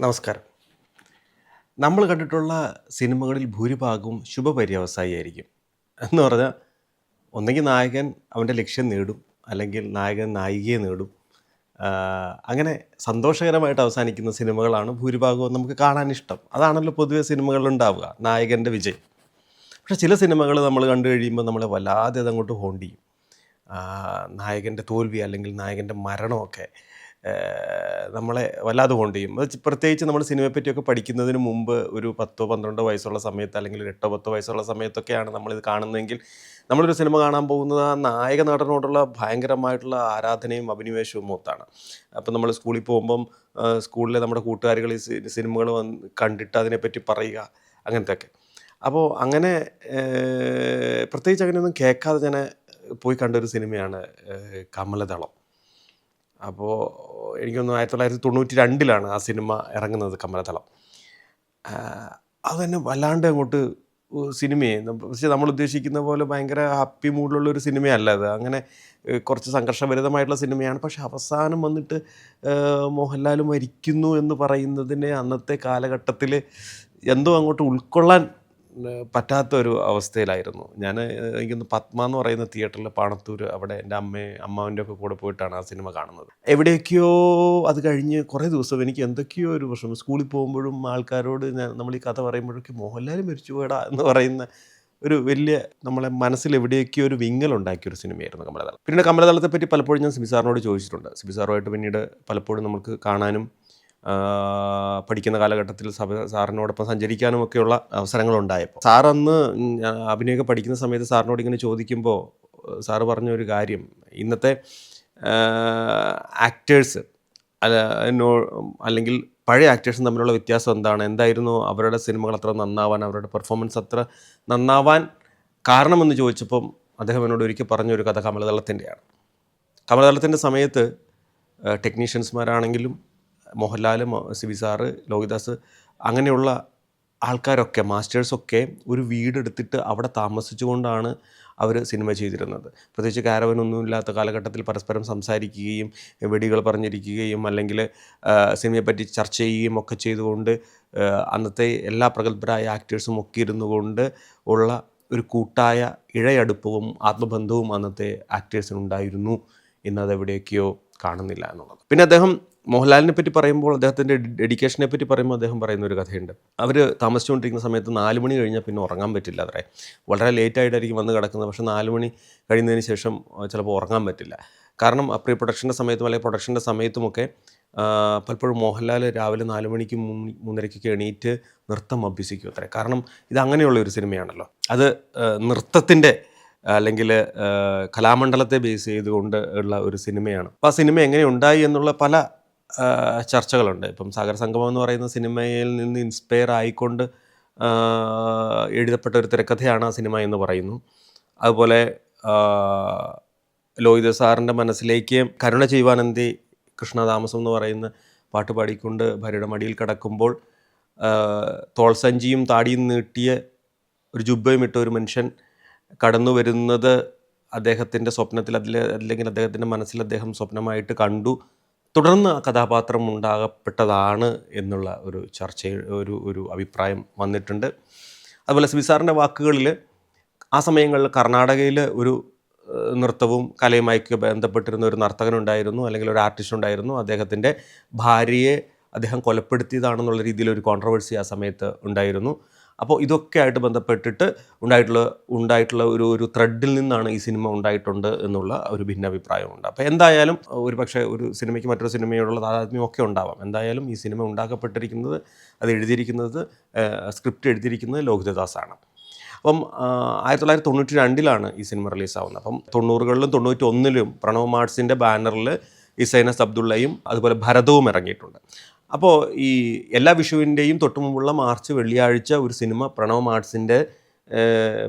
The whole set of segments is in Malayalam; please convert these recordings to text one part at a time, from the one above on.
നമസ്കാരം. നമ്മൾ കണ്ടിട്ടുള്ള സിനിമകളിൽ ഭൂരിഭാഗവും ശുഭപര്യവസായിയായിരിക്കും. എന്ന് പറഞ്ഞാൽ ഒന്നെങ്കിൽ നായകൻ അവന്റെ ലക്ഷ്യം നേടും അല്ലെങ്കിൽ നായകൻ നായികയെ നേടും. അങ്ങനെ സന്തോഷകരമായിട്ട് അവസാനിക്കുന്ന സിനിമകളാണ് ഭൂരിഭാഗവും നമുക്ക് കാണാൻ ഇഷ്ടം. അതാണല്ലോ പൊതുവേ സിനിമകളിലുണ്ടാവുക നായകന്റെ വിജയം. പക്ഷേ ചില സിനിമകൾ നമ്മൾ കണ്ടു കഴിയുമ്പോൾ നമ്മളെ വല്ലാതെ അതങ്ങോട്ട് ഹോണ്ട് ചെയ്യും. ആ, നായകന്റെ തോൽവി അല്ലെങ്കിൽ നായകന്റെ മരണമൊക്കെ നമ്മളെ വല്ലാതെ കൊണ്ട് ചെയ്യും. അത് പ്രത്യേകിച്ച് നമ്മൾ സിനിമയെ പറ്റിയൊക്കെ പഠിക്കുന്നതിന് മുമ്പ് ഒരു പത്തോ പന്ത്രണ്ടോ വയസ്സുള്ള സമയത്ത് അല്ലെങ്കിൽ എട്ടോ പത്തോ വയസ്സുള്ള സമയത്തൊക്കെയാണ് നമ്മളിത് കാണുന്നതെങ്കിൽ നമ്മളൊരു സിനിമ കാണാൻ പോകുന്നത് ആ നായക നടനോടുള്ള ഭയങ്കരമായിട്ടുള്ള ആരാധനയും അഭിനിവേശവും മൊത്താണ് അപ്പം നമ്മൾ സ്കൂളിൽ പോകുമ്പം സ്കൂളിലെ നമ്മുടെ കൂട്ടുകാരികൾ ഈ സിനിമകൾ വന്ന് കണ്ടിട്ട് അതിനെപ്പറ്റി പറയുക അങ്ങനത്തെ ഒക്കെ അപ്പോൾ അങ്ങനെ പ്രത്യേകിച്ച് അങ്ങനെയൊന്നും കേൾക്കാതെ ഞാൻ പോയി കണ്ടൊരു സിനിമയാണ് കമലദളം. അപ്പോൾ എനിക്കൊന്ന് ആയിരത്തി തൊള്ളായിരത്തി തൊണ്ണൂറ്റി രണ്ടിലാണ് ആ സിനിമ ഇറങ്ങുന്നത് കമലതളം. അത് അതെന്നെ വല്ലാണ്ട് അങ്ങോട്ട് സിനിമയെ പക്ഷേ നമ്മൾ ഉദ്ദേശിക്കുന്ന പോലെ ഭയങ്കര ഹാപ്പി മൂഡിലുള്ള ഒരു സിനിമയല്ല അത്. അങ്ങനെ കുറച്ച് സംഘർഷഭരിതമായിട്ടുള്ള സിനിമയാണ്. പക്ഷെ അവസാനം വന്നിട്ട് മോഹൻലാൽ മരിക്കുന്നു എന്ന് പറയുന്നതിനെ അന്നത്തെ കാലഘട്ടത്തിൽ എന്തോ അങ്ങോട്ട് ഉൾക്കൊള്ളാൻ പറ്റാത്ത ഒരു അവസ്ഥയിലായിരുന്നു. ഞാൻ എനിക്കൊന്ന് പത്മ എന്ന് പറയുന്ന തിയേറ്ററിൽ പാണത്തൂർ അവിടെ എന്റെ അമ്മയെ അമ്മാവിന്റെ ഒക്കെ കൂടെ പോയിട്ടാണ് ആ സിനിമ കാണുന്നത്. എവിടെയൊക്കെയോ അത് കഴിഞ്ഞ് കുറേ ദിവസം എനിക്ക് എന്തൊക്കെയോ ഒരു പ്രശ്നം സ്കൂളിൽ പോകുമ്പോഴും ആൾക്കാരോട് നമ്മൾ ഈ കഥ പറയുമ്പോഴൊക്കെ മോഹൻലാൽ മരിച്ചു പോയടാ എന്ന് പറയുന്ന ഒരു വലിയ നമ്മളെ മനസ്സിൽ എവിടെയൊക്കെയോ ഒരു വിങ്ങൽ ഉണ്ടാക്കിയ ഒരു സിനിമയായിരുന്നു കമലതാളം. പിന്നീട് കമലദളത്തെ പറ്റി പലപ്പോഴും ഞാൻ സിബിസാറിനോട് ചോദിച്ചിട്ടുണ്ട്. സിബിസാറുമായിട്ട് പിന്നീട് പലപ്പോഴും നമുക്ക് കാണാനും പഠിക്കുന്ന കാലഘട്ടത്തിൽ സഭ സാറിനോടൊപ്പം സഞ്ചരിക്കാനും ഒക്കെയുള്ള അവസരങ്ങളുണ്ടായപ്പോൾ. സാറന്ന് അഭിനയൊക്കെ പഠിക്കുന്ന സമയത്ത് സാറിനോട് ഇങ്ങനെ ചോദിക്കുമ്പോൾ സാറ് പറഞ്ഞ ഒരു കാര്യം. ഇന്നത്തെ ആക്ടേഴ്സ് അല്ല അല്ലെങ്കിൽ പഴയ ആക്ടേഴ്സും തമ്മിലുള്ള വ്യത്യാസം എന്താണ്? എന്തായിരുന്നു അവരുടെ സിനിമകൾ അത്ര നന്നാവാൻ അവരുടെ പെർഫോമൻസ് അത്ര നന്നാവാൻ കാരണമെന്ന് ചോദിച്ചപ്പം അദ്ദേഹം എന്നോട് ഒരിക്കൽ പറഞ്ഞൊരു കഥ കമലദളത്തിന്റെയാണ് കമലദളത്തിന്റെ സമയത്ത് ടെക്നീഷ്യൻസ്മാരാണെങ്കിലും മോഹൻലാൽ സി സിബി സാറ് ലോഹിദാസ് അങ്ങനെയുള്ള ആൾക്കാരൊക്കെ മാസ്റ്റേഴ്സൊക്കെ ഒരു വീടെടുത്തിട്ട് അവിടെ താമസിച്ചുകൊണ്ടാണ് അവർ സിനിമ ചെയ്തിരുന്നത്. പ്രത്യേകിച്ച് കാരവനൊന്നും ഇല്ലാത്ത കാലഘട്ടത്തിൽ പരസ്പരം സംസാരിക്കുകയും വെടികൾ പറഞ്ഞിരിക്കുകയും അല്ലെങ്കിൽ സിനിമയെപ്പറ്റി ചർച്ച ചെയ്യുകയും ഒക്കെ ചെയ്തുകൊണ്ട് അന്നത്തെ എല്ലാ പ്രഗത്ഭരായ ആക്ടേഴ്സും ഒക്കെ ഇരുന്നു കൊണ്ട് ഉള്ള ഒരു കൂട്ടായ ഇഴയടുപ്പവും ആത്മബന്ധവും അന്നത്തെ ആക്ടേഴ്സിനുണ്ടായിരുന്നു. എന്നത് എവിടെയൊക്കെയോ കാണുന്നില്ല എന്നുള്ളത്. പിന്നെ അദ്ദേഹം മോഹൻലാലിനെ പറ്റി പറയുമ്പോൾ അദ്ദേഹത്തിന്റെ ഡെഡിക്കേഷനെ പറ്റി പറയുമ്പോൾ അദ്ദേഹം പറയുന്ന ഒരു കഥയുണ്ട്. അവർ താമസിച്ചുകൊണ്ടിരിക്കുന്ന സമയത്ത് നാല് മണി കഴിഞ്ഞാൽ പിന്നെ ഉറങ്ങാൻ പറ്റില്ല അത്രേ. വളരെ ലേറ്റായിട്ടായിരിക്കും വന്ന് കിടക്കുന്നത്. പക്ഷേ നാല് മണി കഴിയുന്നതിന് ശേഷം ചിലപ്പോൾ ഉറങ്ങാൻ പറ്റില്ല. കാരണം പ്രീ പ്രൊഡക്ഷന്റെ സമയത്തും അല്ലെങ്കിൽ പ്രൊഡക്ഷന്റെ സമയത്തുമൊക്കെ പലപ്പോഴും മോഹൻലാൽ രാവിലെ നാല് മണിക്ക് മൂന്ന് മൂന്നരയ്ക്കൊക്കെ എണീറ്റ് നൃത്തം അഭ്യസിക്കും അത്രേ. കാരണം ഇത് അങ്ങനെയുള്ള ഒരു സിനിമയാണല്ലോ. അത് നൃത്തത്തിന്റെ അല്ലെങ്കിൽ കലാമണ്ഡലത്തെ ബേസ് ചെയ്തുകൊണ്ട് ഉള്ള ഒരു സിനിമയാണ്. അപ്പോൾ ആ സിനിമ എങ്ങനെ ഉണ്ടായി എന്നുള്ള പല ചർച്ചകളുണ്ട്. ഇപ്പം സാഗർ സംഗമം എന്ന് പറയുന്ന സിനിമയിൽ നിന്ന് ഇൻസ്പയർ ആയിക്കൊണ്ട് എഴുതപ്പെട്ട ഒരു തിരക്കഥയാണ് ആ സിനിമ എന്ന് പറയുന്നു. അതുപോലെ ലോഹിത സാറിന്റെ മനസ്സിലേക്ക് കരുണ ചെയ്യുവാനന്തി കൃഷ്ണതാമസം എന്ന് പറയുന്ന പാട്ട് പാടിക്കൊണ്ട് ഭാര്യയുടെ മടിയിൽ കിടക്കുമ്പോൾ തോൾസഞ്ചിയും താടിയും നീട്ടിയ ഒരു ജുബയും ഇട്ട ഒരു മനുഷ്യൻ കടന്നു വരുന്നത് അദ്ദേഹത്തിന്റെ സ്വപ്നത്തിൽ അതിൽ അല്ലെങ്കിൽ അദ്ദേഹത്തിന്റെ മനസ്സിൽ അദ്ദേഹം സ്വപ്നമായിട്ട് കണ്ടു. തുടർന്ന് ആ കഥാപാത്രം ഉണ്ടാകപ്പെട്ടതാണ് എന്നുള്ള ഒരു ചർച്ച ഒരു ഒരു അഭിപ്രായം വന്നിട്ടുണ്ട്. അതുപോലെ സ്വിസാറിന്റെ വാക്കുകളിൽ ആ സമയങ്ങളിൽ കർണാടകയിൽ ഒരു നൃത്തവും കലയുമായി ബന്ധപ്പെട്ടിരുന്ന ഒരു നർത്തകനുണ്ടായിരുന്നു അല്ലെങ്കിൽ ഒരു ആർട്ടിസ്റ്റ് ഉണ്ടായിരുന്നു. അദ്ദേഹത്തിന്റെ ഭാര്യയെ അദ്ദേഹം കൊലപ്പെടുത്തിയതാണെന്നുള്ള രീതിയിൽ ഒരു കോൺട്രവേഴ്സി ആ സമയത്ത് ഉണ്ടായിരുന്നു. അപ്പോൾ ഇതൊക്കെ ആയിട്ട് ബന്ധപ്പെട്ടിട്ട് ഉണ്ടായിട്ടുള്ള ഉണ്ടായിട്ടുള്ള ഒരു ഒരു ത്രെഡിൽ നിന്നാണ് ഈ സിനിമ ഉണ്ടായിട്ടുണ്ട് എന്നുള്ള ഒരു ഭിന്നാഭിപ്രായമുണ്ട്. അപ്പോൾ എന്തായാലും ഒരു പക്ഷേ ഒരു സിനിമയ്ക്ക് മറ്റൊരു സിനിമയോടുള്ള താതാത്മ്യമൊക്കെ ഉണ്ടാവാം. എന്തായാലും ഈ സിനിമ ഉണ്ടാക്കപ്പെട്ടിരിക്കുന്നത് അത് എഴുതിയിരിക്കുന്നത് സ്ക്രിപ്റ്റ് എഴുതിയിരിക്കുന്നത് ലോഹിതദാസാണ് അപ്പം ആയിരത്തി തൊള്ളായിരത്തി തൊണ്ണൂറ്റി രണ്ടിലാണ് ഈ സിനിമ റിലീസാവുന്നത്. അപ്പം തൊണ്ണൂറുകളിലും തൊണ്ണൂറ്റി ഒന്നിലും പ്രണവ് മാർട്സിന്റെ ബാനറിൽ ഇസൈനസ് അബ്ദുള്ളയും അതുപോലെ ഭരതവും ഇറങ്ങിയിട്ടുണ്ട്. അപ്പോൾ ഈ എല്ലാ വിഷുവിന്റെയും തൊട്ട് മുമ്പുള്ള മാർച്ച് വെള്ളിയാഴ്ച ഒരു സിനിമ പ്രണവ് മാർട്സിന്റെ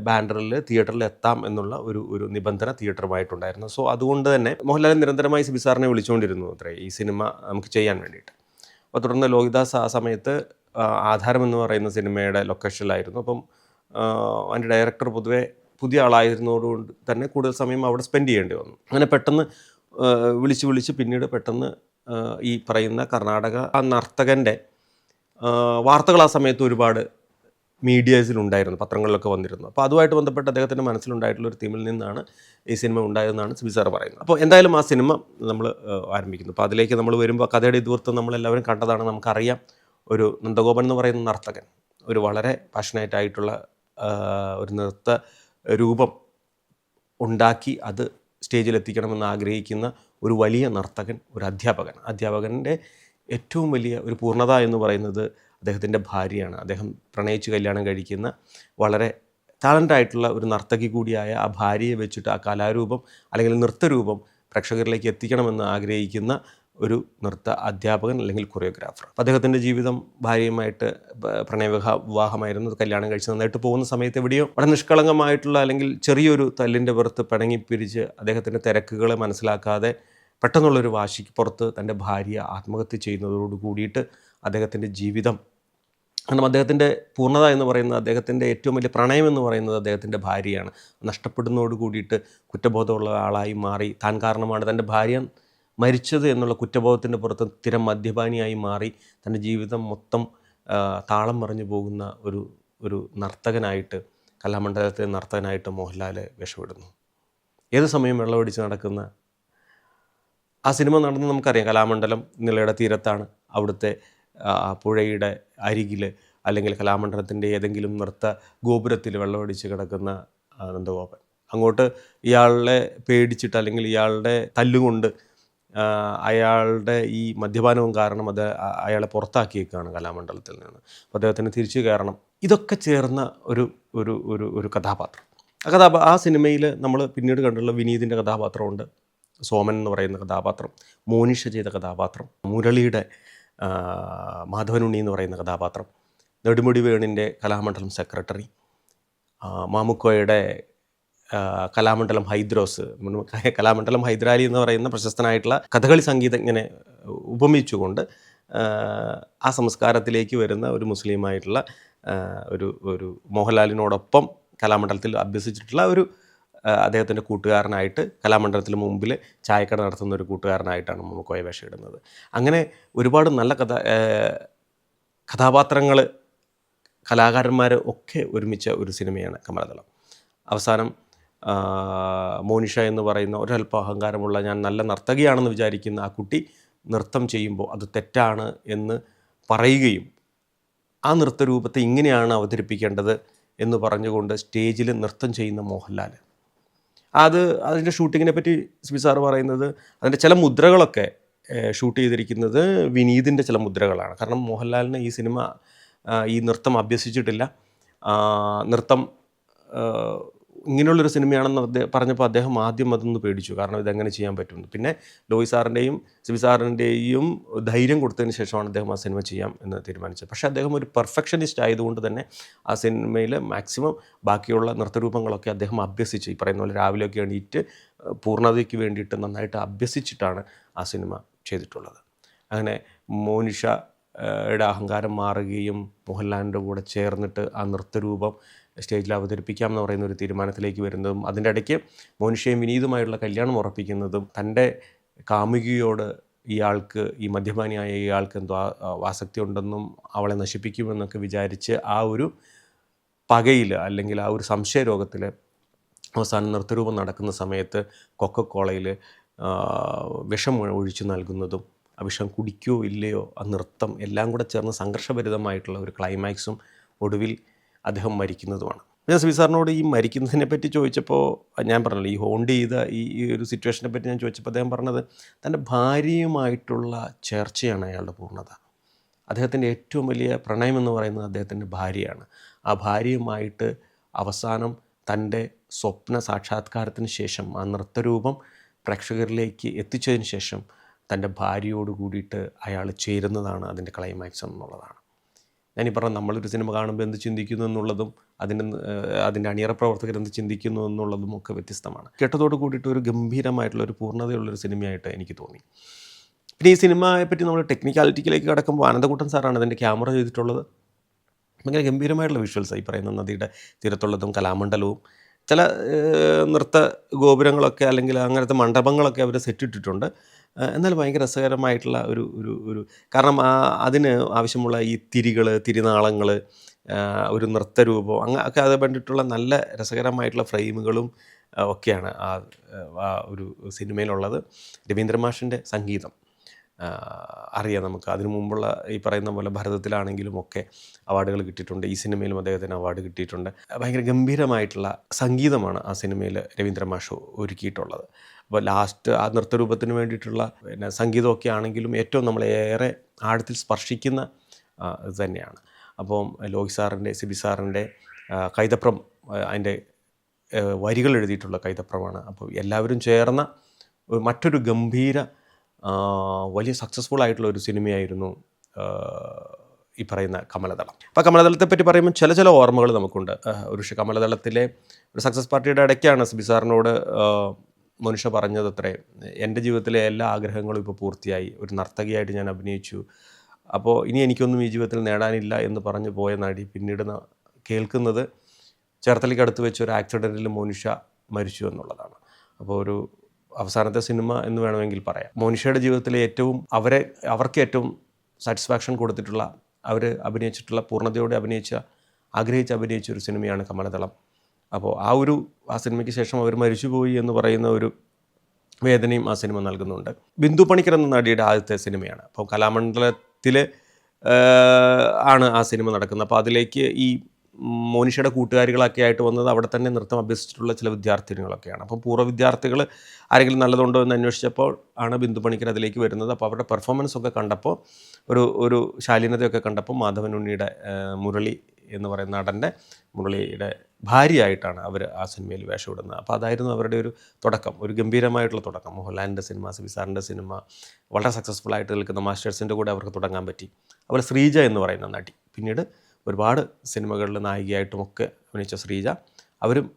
ബാനറിൽ തിയേറ്ററിൽ എത്താം എന്നുള്ള ഒരു ഒരു നിബന്ധന തിയേറ്ററുമായിട്ടുണ്ടായിരുന്നു. സോ അതുകൊണ്ട് തന്നെ മോഹൻലാൽ നിരന്തരമായി സിബിസാറിനെ വിളിച്ചുകൊണ്ടിരുന്നു അത്രേ ഈ സിനിമ നമുക്ക് ചെയ്യാൻ വേണ്ടിയിട്ട്. അപ്പോൾ തുടർന്ന് ലോഹിദാസ് ആ സമയത്ത് ആധാരം എന്ന് പറയുന്ന സിനിമയുടെ ലൊക്കേഷനിലായിരുന്നു. അപ്പം അതിന്റെ ഡയറക്ടർ പൊതുവേ പുതിയ ആളായിരുന്നതുകൊണ്ട് തന്നെ കൂടുതൽ സമയം അവിടെ സ്പെൻഡ് ചെയ്യേണ്ടി വന്നു. അങ്ങനെ പെട്ടെന്ന് വിളിച്ച് വിളിച്ച് പിന്നീട് പെട്ടെന്ന് ഈ പറയുന്ന കർണാടക ആ നർത്തകന്റെ വാർത്തകൾ ആ സമയത്ത് ഒരുപാട് മീഡിയസിലുണ്ടായിരുന്നു പത്രങ്ങളിലൊക്കെ വന്നിരുന്നു. അപ്പോൾ അതുമായിട്ട് ബന്ധപ്പെട്ട് അദ്ദേഹത്തിന്റെ മനസ്സിലുണ്ടായിട്ടുള്ള ഒരു തീമിൽ നിന്നാണ് ഈ സിനിമ ഉണ്ടായതെന്നാണ് സിബി സാർ പറയുന്നത്. അപ്പോൾ എന്തായാലും ആ സിനിമ നമ്മൾ ആരംഭിക്കുന്നു. അപ്പോൾ അതിലേക്ക് നമ്മൾ വരുമ്പോൾ കഥയുടെ ഇതിവൃത്തം നമ്മളെല്ലാവരും കണ്ടതാണ്. നമുക്കറിയാം ഒരു നന്ദഗോപൻ എന്ന് പറയുന്ന നർത്തകൻ ഒരു വളരെ പാഷനേറ്റ് ആയിട്ടുള്ള ഒരു നൃത്ത രൂപം ഉണ്ടാക്കി അത് സ്റ്റേജിലെത്തിക്കണമെന്ന് ആഗ്രഹിക്കുന്ന ഒരു വലിയ നർത്തകൻ ഒരു അധ്യാപകൻ. അധ്യാപകന്റെ ഏറ്റവും വലിയ ഒരു പൂർണത എന്ന് പറയുന്നത് അദ്ദേഹത്തിന്റെ ഭാര്യയാണ്. അദ്ദേഹം പ്രണയിച്ച് കല്യാണം കഴിക്കുന്ന വളരെ ടാലന്റ് ആയിട്ടുള്ള ഒരു നർത്തകി കൂടിയായ ആ ഭാര്യയെ വെച്ചിട്ട് ആ കലാരൂപം അല്ലെങ്കിൽ നൃത്തരൂപം പ്രേക്ഷകരിലേക്ക് എത്തിക്കണമെന്ന് ആഗ്രഹിക്കുന്ന ഒരു നൃത്ത അധ്യാപകൻ അല്ലെങ്കിൽ കൊറിയോഗ്രാഫർ അദ്ദേഹത്തിന്റെ ജീവിതം ഭാര്യയുമായിട്ട് പ്രണയവിവാഹ വിവാഹമായിരുന്നു കല്യാണം കഴിച്ച് നന്നായിട്ട് പോകുന്ന സമയത്ത് എവിടെയോ വളരെ നിഷ്കളങ്കമായിട്ടുള്ള അല്ലെങ്കിൽ ചെറിയൊരു തല്ലിന്റെ പുറത്ത് പിണങ്ങി പിരിച്ച് അദ്ദേഹത്തിന്റെ തിരക്കുകളെ മനസ്സിലാക്കാതെ പെട്ടെന്നുള്ളൊരു വാശിക്ക് പുറത്ത് തന്റെ ഭാര്യ ആത്മഹത്യ ചെയ്യുന്നതോട് കൂടിയിട്ട് അദ്ദേഹത്തിന്റെ ജീവിതം കാരണം അദ്ദേഹത്തിന്റെ പൂർണത എന്ന് പറയുന്നത് അദ്ദേഹത്തിന്റെ ഏറ്റവും വലിയ പ്രണയം എന്ന് പറയുന്നത് അദ്ദേഹത്തിന്റെ ഭാര്യയാണ്. നഷ്ടപ്പെടുന്നതോട് കൂടിയിട്ട് കുറ്റബോധമുള്ള ആളായി മാറി. താൻ കാരണമാണ് തന്റെ ഭാര്യ മരിച്ചത് എന്നുള്ള കുറ്റബോധത്തിന്റെ പുറത്ത് സ്ഥിരം മദ്യപാനിയായി മാറി തന്റെ ജീവിതം മൊത്തം താളം മറിഞ്ഞു പോകുന്ന ഒരു ഒരു നർത്തകനായിട്ട് കലാമണ്ഡലത്തിലെ നർത്തകനായിട്ട് മോഹൻലാൽ വിഷമിടുന്നു. ഏത് സമയം വെള്ളമടിച്ച് നടക്കുന്ന ആ സിനിമ നടന്ന് നമുക്കറിയാം കലാമണ്ഡലം നിലയുടെ തീരത്താണ്. അവിടുത്തെ പുഴയുടെ അരികിൽ അല്ലെങ്കിൽ കലാമണ്ഡലത്തിന്റെ ഏതെങ്കിലും നൃത്ത ഗോപുരത്തിൽ വെള്ളമടിച്ച് കിടക്കുന്ന നന്ദഗോപൻ അങ്ങോട്ട് ഇയാളെ പേടിച്ചിട്ട് അല്ലെങ്കിൽ ഇയാളുടെ തല്ലുകൊണ്ട് അയാളുടെ ഈ മദ്യപാനവും കാരണം അത് അയാളെ പുറത്താക്കിയേക്കാണ് കലാമണ്ഡലത്തിൽ നിന്ന്. അപ്പോൾ അദ്ദേഹത്തിന് തിരിച്ചു കയറണം. ഇതൊക്കെ ചേർന്ന ഒരു ഒരു ഒരു ഒരു കഥാപാത്രം. ആ കഥാപാ ആ സിനിമയിൽ നമ്മൾ പിന്നീട് കണ്ടുള്ള വിനീതിന്റെ കഥാപാത്രമുണ്ട്. സോമൻ എന്ന് പറയുന്ന കഥാപാത്രം. മോനിഷ ചെയ്ത കഥാപാത്രം. മുരളിയുടെ മാധവനുണ്ണി എന്ന് പറയുന്ന കഥാപാത്രം. നെടുമുടി വേണിന്റെ കലാമണ്ഡലം സെക്രട്ടറി. മാമുക്കോയുടെ കലാമണ്ഡലം ഹൈദ്രോസ് കലാമണ്ഡലം ഹൈദരാലി എന്ന് പറയുന്ന പ്രശസ്തനായിട്ടുള്ള കഥകളി സംഗീതജ്ഞനെ ഉപമിച്ചുകൊണ്ട് ആ, സംസ്കാരത്തിലേക്ക് വരുന്ന ഒരു മുസ്ലിമായിട്ടുള്ള ഒരു ഒരു മോഹൻലാലിനോടൊപ്പം കലാമണ്ഡലത്തിൽ അഭ്യസിച്ചിട്ടുള്ള ഒരു അദ്ദേഹത്തിന്റെ കൂട്ടുകാരനായിട്ട് കലാമണ്ഡലത്തിന് മുമ്പിൽ ചായക്കട നടത്തുന്ന ഒരു കൂട്ടുകാരനായിട്ടാണ് മമ്മക്കോയ വേഷം ഇടുന്നത് അങ്ങനെ ഒരുപാട് നല്ല കഥ കഥാപാത്രങ്ങൾ കലാകാരന്മാർ ഒക്കെ ഒരുമിച്ച ഒരു സിനിമയാണ് കമലദളം അവസാനം മോനിഷ എന്ന് പറയുന്ന ഒരല്പ അഹങ്കാരമുള്ള ഞാൻ നല്ല നർത്തകിയാണെന്ന് വിചാരിക്കുന്ന ആ കുട്ടി നൃത്തം ചെയ്യുമ്പോൾ അത് തെറ്റാണ് എന്ന് പറയുകയും ആ നൃത്തരൂപത്തെ ഇങ്ങനെയാണ് അവതരിപ്പിക്കേണ്ടത് എന്ന് പറഞ്ഞുകൊണ്ട് സ്റ്റേജിൽ നൃത്തം ചെയ്യുന്ന മോഹൻലാൽ. അത് അതിന്റെ ഷൂട്ടിങ്ങിനെ പറ്റി സ്മി സാറ് പറയുന്നത് അതിന്റെ ചില മുദ്രകളൊക്കെ ഷൂട്ട് ചെയ്തിരിക്കുന്നത് വിനീതിന്റെ ചില മുദ്രകളാണ്. കാരണം മോഹൻലാലിന് ഈ സിനിമ ഈ നൃത്തം അഭ്യസിച്ചിട്ടില്ല. നൃത്തം ഇങ്ങനെയുള്ളൊരു സിനിമയാണെന്ന് അദ്ദേഹം പറഞ്ഞപ്പോൾ അദ്ദേഹം ആദ്യം അതൊന്ന് പേടിച്ചു. കാരണം ഇതെങ്ങനെ ചെയ്യാൻ പറ്റും പിന്നെ ലോയി സാറിന്റെയും സിബി സാറിന്റെയും ധൈര്യം കൊടുത്തതിന് ശേഷമാണ് അദ്ദേഹം ആ സിനിമ ചെയ്യാം എന്ന് തീരുമാനിച്ചത്. പക്ഷേ അദ്ദേഹം ഒരു പെർഫെക്ഷനിസ്റ്റ് ആയതുകൊണ്ട് തന്നെ ആ സിനിമയിൽ മാക്സിമം ബാക്കിയുള്ള നൃത്തരൂപങ്ങളൊക്കെ അദ്ദേഹം അഭ്യസിച്ച് ഈ പറയുന്ന പോലെ രാവിലെയൊക്കെ എണീറ്റ് പൂർണതയ്ക്ക് വേണ്ടിയിട്ട് നന്നായിട്ട് അഭ്യസിച്ചിട്ടാണ് ആ സിനിമ ചെയ്തിട്ടുള്ളത്. അങ്ങനെ മോനിഷ യുടെ അഹങ്കാരം മാറുകയും മോഹൻലാലിന്റെ കൂടെ ചേർന്നിട്ട് ആ നൃത്തരൂപം സ്റ്റേജിൽ അവതരിപ്പിക്കാം എന്ന് പറയുന്ന ഒരു തീരുമാനത്തിലേക്ക് വരുന്നതും അതിന്റെ ഇടയ്ക്ക് മോനിഷയും വിനീതുമായുള്ള കല്യാണം ഉറപ്പിക്കുന്നതും തന്റെ കാമുകിയോട് ഇയാൾക്ക് ഈ മദ്യപാനിയായ ഇയാൾക്ക് എന്തോ ആസക്തി ഉണ്ടെന്നും അവളെ നശിപ്പിക്കുമെന്നൊക്കെ വിചാരിച്ച് ആ ഒരു പകയിൽ അല്ലെങ്കിൽ ആ ഒരു സംശയ രോഗത്തിൽ അവസാനം നൃത്തരൂപം നടക്കുന്ന സമയത്ത് കൊക്കക്കോളയിൽ വിഷം ഒഴിച്ചു നൽകുന്നതും വിഷം കുടിക്കുകയോ ഇല്ലയോ ആ നൃത്തം എല്ലാം കൂടെ ചേർന്ന് സംഘർഷഭരിതമായിട്ടുള്ള ഒരു ക്ലൈമാക്സും ഒടുവിൽ അദ്ദേഹം മരിക്കുന്നതുമാണ്. ഞാൻ സ്മി സാറിനോട് ഈ മരിക്കുന്നതിനെ പറ്റി ചോദിച്ചപ്പോൾ ഞാൻ പറഞ്ഞല്ലോ ഈ ഹോണ്ട് ചെയ്ത ഈ ഈ ഒരു സിറ്റുവേഷനെ പറ്റി ഞാൻ ചോദിച്ചപ്പോൾ അദ്ദേഹം പറഞ്ഞത് തന്റെ ഭാര്യയുമായിട്ടുള്ള ചേർച്ചയാണ് അയാളുടെ പൂർണത. അദ്ദേഹത്തിന്റെ ഏറ്റവും വലിയ പ്രണയം എന്ന് പറയുന്നത് അദ്ദേഹത്തിന്റെ ഭാര്യയാണ്. ആ ഭാര്യയുമായിട്ട് അവസാനം തന്റെ സ്വപ്ന സാക്ഷാത്കാരത്തിന് ശേഷം ആ നൃത്തരൂപം പ്രേക്ഷകരിലേക്ക് എത്തിച്ചതിന് ശേഷം തന്റെ ഭാര്യയോട് കൂടിയിട്ട് അയാൾ ചേരുന്നതാണ് അതിന്റെ ക്ലൈമാക്സ് എന്നുള്ളതാണ്. ഞാനീ പറഞ്ഞ നമ്മളൊരു സിനിമ കാണുമ്പോൾ എന്ത് ചിന്തിക്കുന്നു എന്നുള്ളതും അതിന്റെ അതിന്റെ അണിയറ പ്രവർത്തകർ എന്ത് ചിന്തിക്കുന്നു എന്നുള്ളതും ഒക്കെ വ്യത്യസ്തമാണ്. കേട്ടതോട് കൂടിയിട്ട് ഒരു ഗംഭീരമായിട്ടുള്ള ഒരു പൂർണതയുള്ളൊരു സിനിമയായിട്ട് എനിക്ക് തോന്നി. പിന്നെ ഈ സിനിമയെ പറ്റി നമ്മൾ ടെക്നിക്കാലിറ്റിക്കിലേക്ക് കടക്കുമ്പോൾ അനന്തകൂട്ടൻ സാറാണ് അതിന്റെ ക്യാമറ ചെയ്തിട്ടുള്ളത്. ഭയങ്കര ഗംഭീരമായിട്ടുള്ള വിഷ്വൽസ് ഈ പറയുന്ന നദിയുടെ തീരത്തുള്ളതും കലാമണ്ഡലവും ചില നൃത്ത ഗോപുരങ്ങളൊക്കെ അല്ലെങ്കിൽ അങ്ങനത്തെ മണ്ഡപങ്ങളൊക്കെ അവർ സെറ്റ് ഇട്ടിട്ടുണ്ട് ആ, എന്നാൽ ഭയങ്കര രസകരമായിട്ടുള്ള ഒരു ഒരു ഒരു കാരണം അതിന് ആവശ്യമുള്ള ഈ തിരികൾ തിരിനാളങ്ങൾ ഒരു നൃത്തരൂപം അങ്ങ ഒക്കെ അത് വേണ്ടിയിട്ടുള്ള നല്ല രസകരമായിട്ടുള്ള ഫ്രെയിമുകളും ഒക്കെയാണ് ആ ഒരു സിനിമയിലുള്ളത്. രവീന്ദ്ര മാഷിന്റെ സംഗീതം അറിയാം നമുക്ക്. അതിനു മുമ്പുള്ള ഈ പറയുന്ന പോലെ ഭരതത്തിലാണെങ്കിലും ഒക്കെ അവാർഡുകൾ കിട്ടിയിട്ടുണ്ട്. ഈ സിനിമയിലും അദ്ദേഹത്തിന് അവാർഡ് കിട്ടിയിട്ടുണ്ട്. ഭയങ്കര ഗംഭീരമായിട്ടുള്ള സംഗീതമാണ് ആ സിനിമയിൽ രവീന്ദ്ര മാഷ് ഒരുക്കിയിട്ടുള്ളത്. അപ്പോൾ ലാസ്റ്റ് ആ നൃത്തരൂപത്തിന് വേണ്ടിയിട്ടുള്ള പിന്നെ സംഗീതമൊക്കെ ആണെങ്കിലും ഏറ്റവും നമ്മളെ ഏറെ ആഴത്തിൽ സ്പർശിക്കുന്ന ഇത് തന്നെയാണ്. അപ്പം ലോകി സാറിന്റെ സിബി സാറിന്റെ കൈതപ്രം അതിന്റെ വരികൾ എഴുതിയിട്ടുള്ള കൈതപ്രമാണ്. അപ്പോൾ എല്ലാവരും ചേർന്ന മറ്റൊരു ഗംഭീര വലിയ സക്സസ്ഫുൾ ആയിട്ടുള്ള ഒരു സിനിമയായിരുന്നു ഈ പറയുന്ന കമലദളം അപ്പോൾ കമലദളത്തെ പറ്റി പറയുമ്പോൾ ചില ചില ഓർമ്മകൾ നമുക്കുണ്ട്. ഒരു പക്ഷേ കമലദളത്തിലെ ഒരു സക്സസ് പാർട്ടിയുടെ ഇടയ്ക്കാണ് സിബി സാറിനോട് മനുഷ്യ പറഞ്ഞത് അത്രേ എന്റെ ജീവിതത്തിലെ എല്ലാ ആഗ്രഹങ്ങളും ഇപ്പോൾ പൂർത്തിയായി. ഒരു നർത്തകിയായിട്ട് ഞാൻ അഭിനയിച്ചു. അപ്പോൾ ഇനി എനിക്കൊന്നും ഈ ജീവിതത്തിൽ നേടാനില്ല എന്ന് പറഞ്ഞു പോയ നടി പിന്നീട് കേൾക്കുന്നത് ചേർത്തലയ്ക്ക് അടുത്ത് വെച്ച് ഒരു ആക്സിഡന്റിൽ മോനിഷ മരിച്ചു എന്നുള്ളതാണ്. അപ്പോൾ ഒരു അവസാനത്തെ സിനിമ എന്ന് വേണമെങ്കിൽ പറയാം. മോനിഷയുടെ ജീവിതത്തിലെ ഏറ്റവും അവരെ അവർക്ക് ഏറ്റവും സാറ്റിസ്ഫാക്ഷൻ കൊടുത്തിട്ടുള്ള അവർ അഭിനയിച്ചിട്ടുള്ള പൂർണതയോടെ അഭിനയിച്ച ആഗ്രഹിച്ച് അഭിനയിച്ച ഒരു സിനിമയാണ് കമലദളം. അപ്പോൾ ആ ഒരു ആ സിനിമയ്ക്ക് ശേഷം അവർ മരിച്ചുപോയി എന്ന് പറയുന്ന ഒരു വേദനയും ആ സിനിമ നൽകുന്നുണ്ട്. ബിന്ദു പണിക്കർ എന്ന നടിയുടെ ആദ്യത്തെ സിനിമയാണ്. അപ്പോൾ കലാമണ്ഡലത്തിൽ ആണ് ആ സിനിമ നടക്കുന്നത്. അപ്പോൾ അതിലേക്ക് ഈ മോനിഷയുടെ കൂട്ടുകാരികളൊക്കെ ആയിട്ട് വന്നത് അവിടെ തന്നെ നൃത്തം അഭ്യസിച്ചിട്ടുള്ള ചില വിദ്യാർത്ഥിനികളൊക്കെയാണ്. അപ്പോൾ പൂർവ വിദ്യാർത്ഥികൾ ആരെങ്കിലും നല്ലതുണ്ടോ എന്ന് അന്വേഷിച്ചപ്പോൾ ആണ് ബിന്ദു പണിക്കർ അതിലേക്ക് വരുന്നത്. അപ്പോൾ അവരുടെ പെർഫോമൻസ് ഒക്കെ കണ്ടപ്പോൾ ഒരു ഒരു ശാലീനതയൊക്കെ കണ്ടപ്പോൾ മാധവൻ ഉണ്ണിയുടെ മുരളി എന്ന് പറയുന്ന നടന്റെ മുരളിയുടെ ഭാര്യയായിട്ടാണ് അവർ ആ സിനിമയിൽ വേഷമിടുന്നത്. അപ്പോൾ അതായിരുന്നു അവരുടെ ഒരു തുടക്കം ഒരു ഗംഭീരമായിട്ടുള്ള തുടക്കം. മോഹൻലാലിന്റെ സിനിമ സിബിസാറിന്റെ സിനിമ വളരെ സക്സസ്ഫുൾ ആയിട്ട് നിൽക്കുന്ന മാസ്റ്റേഴ്സിന്റെ കൂടെ അവർക്ക് തുടങ്ങാൻ പറ്റി. അതുപോലെ ശ്രീജ എന്ന് പറയുന്ന നടി. പിന്നീട് ഒരുപാട് സിനിമകളിൽ നായികയായിട്ടുമൊക്കെ അഭിനയിച്ച ശ്രീജ. അവരും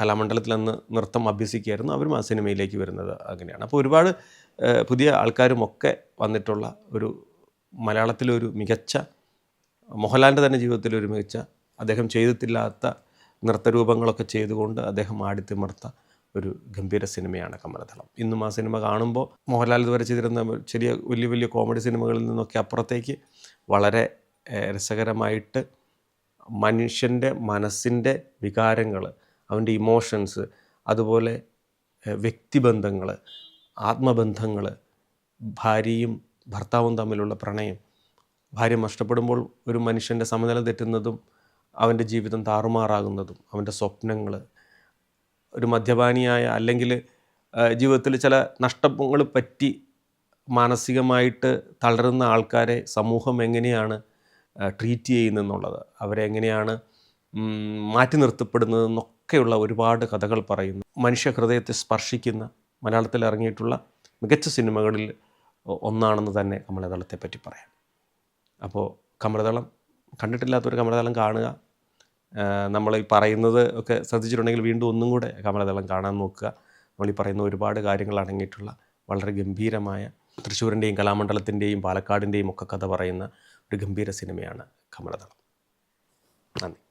കലാമണ്ഡലത്തിൽ നിന്ന് നൃത്തം അഭ്യസിക്കുകയായിരുന്നു. അവരും ആ സിനിമയിലേക്ക് വരുന്നത് അങ്ങനെയാണ്. അപ്പോൾ ഒരുപാട് പുതിയ ആൾക്കാരുമൊക്കെ വന്നിട്ടുള്ള ഒരു മലയാളത്തിലൊരു മികച്ച മോഹൻലാലിന്റെ തന്നെ ജീവിതത്തിൽ ഒരു മികച്ച അദ്ദേഹം ചെയ്തിട്ടില്ലാത്ത നൃത്തരൂപങ്ങളൊക്കെ ചെയ്തുകൊണ്ട് അദ്ദേഹം ആടിത്തിമർത്ത ഒരു ഗംഭീര സിനിമയാണ് കമലതളം. ഇന്നും ആ സിനിമ കാണുമ്പോൾ മോഹൻലാൽ ഇതുവരെ ചെയ്തിരുന്ന ചെറിയ വലിയ വലിയ കോമഡി സിനിമകളിൽ നിന്നൊക്കെ അപ്പുറത്തേക്ക് വളരെ രസകരമായിട്ട് മനുഷ്യന്റെ മനസ്സിന്റെ വികാരങ്ങൾ അവന്റെ ഇമോഷൻസ് അതുപോലെ വ്യക്തിബന്ധങ്ങൾ ആത്മബന്ധങ്ങൾ ഭാര്യയും ഭർത്താവും തമ്മിലുള്ള പ്രണയം ഭാര്യ നഷ്ടപ്പെടുമ്പോൾ ഒരു മനുഷ്യന്റെ സമനില തെറ്റുന്നതും അവന്റെ ജീവിതം താറുമാറാകുന്നതും അവന്റെ സ്വപ്നങ്ങൾ ഒരു മദ്യപാനിയായ അല്ലെങ്കിൽ ജീവിതത്തിൽ ചില നഷ്ടങ്ങൾ പറ്റി മാനസികമായിട്ട് തളരുന്ന ആൾക്കാരെ സമൂഹം എങ്ങനെയാണ് ട്രീറ്റ് ചെയ്യുന്നതെന്നുള്ളത് അവരെ എങ്ങനെയാണ് ഉം, മാറ്റി നിർത്തപ്പെടുന്നതെന്നൊക്കെയുള്ള ഒരുപാട് കഥകൾ പറയുന്നു. മനുഷ്യ ഹൃദയത്തെ സ്പർശിക്കുന്ന മലയാളത്തിൽ ഇറങ്ങിയിട്ടുള്ള മികച്ച സിനിമകളിൽ ഒന്നാണെന്ന് തന്നെ കമലദളത്തെ പറ്റി പറയാം. അപ്പോൾ കമൃതളം കണ്ടിട്ടില്ലാത്തൊരു കമൃതളം കാണുക. നമ്മൾ ഈ പറയുന്നത് ഒക്കെ ശ്രദ്ധിച്ചിട്ടുണ്ടെങ്കിൽ വീണ്ടും ഒന്നും കൂടെ കമലദളം കാണാൻ നോക്കുക. നമ്മൾ ഈ പറയുന്ന ഒരുപാട് കാര്യങ്ങൾ അടങ്ങിയിട്ടുള്ള വളരെ ഗംഭീരമായ തൃശ്ശൂരിന്റെയും കലാമണ്ഡലത്തിന്റെയും പാലക്കാടിന്റെയും ഒക്കെ കഥ പറയുന്ന ഒരു ഗംഭീര സിനിമയാണ് കമലദളം നന്ദി.